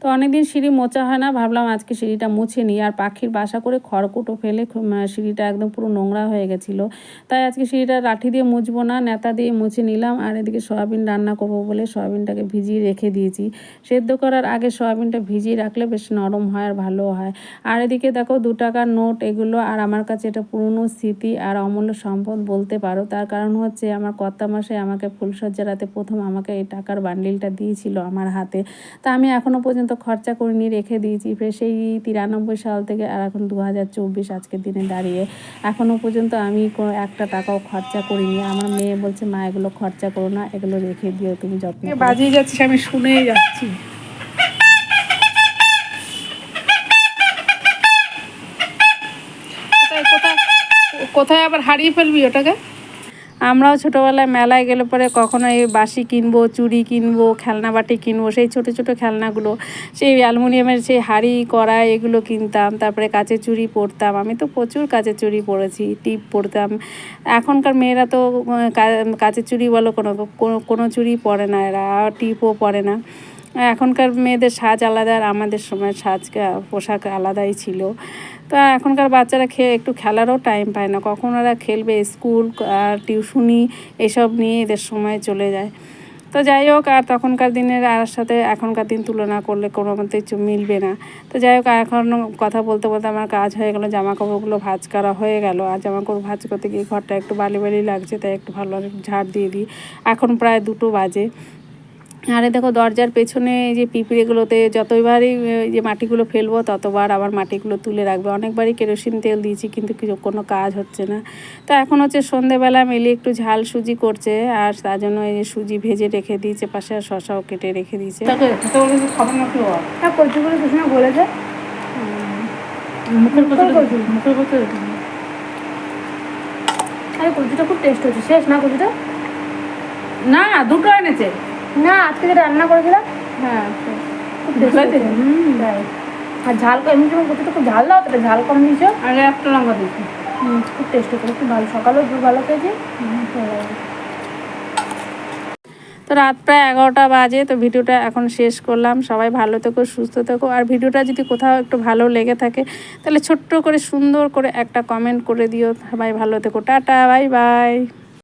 তো অনেকদিন সিঁড়ি মোচা হয় না, ভাবলাম আজকে সিঁড়িটা মুছে নিই। আর পাখির বাসা করে খড়কুটো ফেলে সিঁড়িটা একদম পুরো নোংরা হয়ে গেছিল। তাই আজকে সিঁড়িটা লাঠি দিয়ে মুছবো না, নেতা দিয়ে মুছে নিলাম। আর এদিকে সয়াবিন রান্না করব বলে সয়াবিনটাকে ভিজিয়ে রেখে দিয়েছি। সেদ্ধ করার আগে সয়াবিনটা ভিজিয়ে রাখলে বেশ নরম হয় আর ভালো হয়। আর এদিকে দেখো দু টাকার নোট এগুলো, আর আমার কাছে এটা পুরনো স্মৃতি আর অমূল্য সম্পদ বলতে পারো। তার কারণ হচ্ছে আমার কর্তা মাসে আমাকে ফুলসজ্জা রাতে প্রথম আমাকে এই টাকার বান্ডিলটা দিয়েছিল আমার হাতে। তা আমি এখনও পর্যন্ত খরচা করিনি রেখে দিয়েছি। ফের সেই তিরানব্বই সাল থেকে আর এখন দু হাজার চব্বিশ আজকের দিনে দাঁড়িয়ে। এখনও পর্যন্ত আমি কোনো একটা টাকাও খরচা করিনি। আমার মেয়ে বলছে মা এগুলো খরচা করো না এগুলো রেখে দিও তুমি যত্ন করে।" বাজিয়ে যাচ্ছিস আমি শুনেই যাচ্ছি। কোথায় আবার হারিয়ে ফেলবি ওটাকে? আমরাও ছোটোবেলায় মেলায় গেলে পরে কখনো এই বাসি কিনবো চুড়ি কিনবো খেলনা বাটি কিনবো সেই ছোট ছোট খেলনাগুলো সেই অ্যালুমিনিয়ামের সেই হাঁড়ি কড়াই এগুলো কিনতাম তারপরে কাচের চুড়ি পরতাম। আমি তো প্রচুর কাচের চুড়ি পরেছি টিপ পরতাম। এখনকার মেয়েরা তো আহ, কা- কাচের চুড়ি বলো কোনো কোনো- চুড়ি পরে না এরা টিপও পরে না। এখনকার মেয়েদের সাজ আলাদা আর আমাদের সময় সাজ পোশাক আলাদাই ছিল। তো এখনকার বাচ্চারা খেয়ে একটু খেলারও টাইম পায় না। কখন ওরা খেলবে স্কুল আর টিউশনি এসব নিয়ে এদের সময় চলে যায়। তো যাই হোক, আর তখনকার দিনের আর সাথে এখনকার দিন তুলনা করলে কোনো মতে মিলবে না। তো যাই হোক এখন কথা বলতে বলতে আমার কাজ হয়ে গেলো জামা কাপড়গুলো ভাঁজ করা হয়ে গেল। আর জামা কাপড় ভাঁজ করতে গিয়ে ঘরটা একটু বালি বালি লাগছে, তাই একটু ভালো ঝাড় দিয়ে দিই। এখন প্রায় দুটো বাজে। আরে দেখো দরজার পেছনে এই যে পিঁপড়েগুলোতে যতবারই যে মাটিগুলো ফেলব ততবার আবার মাটিগুলো তুলে রাখবে। অনেকবারই কেরোসিন তেল দিয়েছি কিন্তু কিছু কোনো কাজ হচ্ছে না। তো এখন হচ্ছে সন্ধেবেলা মিলি একটু ঝাল সুজি করছে আর তার জন্য এই যে সুজি ভেজে রেখে দিয়েছে পাশে আর শশাও কেটে রেখে দিয়েছে। খাবার না। হ্যাঁ কচুগুলো পিছনে বলেছে। মুখের কথা মুখের কথা আরে কচুটা খুব টেস্ট হচ্ছে। শেষ না কচুটা? না দুটো এনেছে। না আজকে যেটা রান্না করেছিলাম হ্যাঁ খুব টেস্ট হুম তাই। আর ঝাল এমনি যখন কচুটা খুব ঝাল দাও তো ঝাল কম দিয়েছ। আগে একটা লঙ্কা দিয়েছি। হুম, খুব টেস্ট হচ্ছে খুব ভালো সকালেও খুব ভালো খেয়েছি। তো রাত প্রায় এগারোটা বাজে তো ভিডিওটা এখন শেষ করলাম। সবাই ভালো থেকো সুস্থ থেকো। আর ভিডিওটা যদি কোথাও একটু ভালো লেগে থাকে তাহলে ছোট্ট করে সুন্দর করে একটা কমেন্ট করে দিও। সবাই ভালো থেকো। Tata bye bye